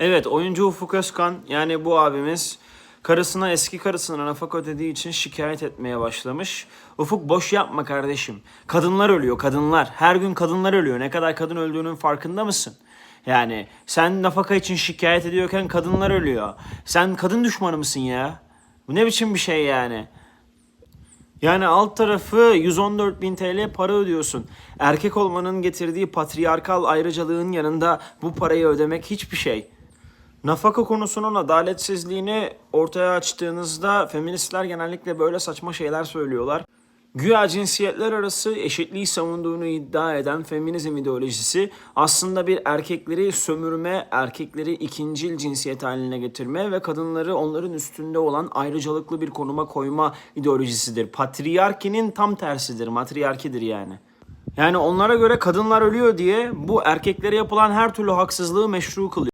Evet oyuncu Ufuk Özkan yani bu abimiz karısına eski karısına nafaka ödediği için şikayet etmeye başlamış. Ufuk boş yapma kardeşim. Kadınlar ölüyor kadınlar. Her gün kadınlar ölüyor. Ne kadar kadın öldüğünün farkında mısın? Yani sen nafaka için şikayet ediyorken kadınlar ölüyor. Sen kadın düşmanı mısın ya? Bu ne biçim bir şey yani? Yani alt tarafı 114 bin TL para ödüyorsun. Erkek olmanın getirdiği patriarkal ayrıcalığın yanında bu parayı ödemek hiçbir şey. Nafaka konusunun adaletsizliğini ortaya açtığınızda feministler genellikle böyle saçma şeyler söylüyorlar. Güya cinsiyetler arası eşitliği savunduğunu iddia eden feminizm ideolojisi aslında bir erkekleri sömürme, erkekleri ikincil cinsiyet haline getirme ve kadınları onların üstünde olan ayrıcalıklı bir konuma koyma ideolojisidir. Patriarkinin tam tersidir, matriarkidir yani. Yani onlara göre kadınlar ölüyor diye bu erkeklere yapılan her türlü haksızlığı meşru kılıyor.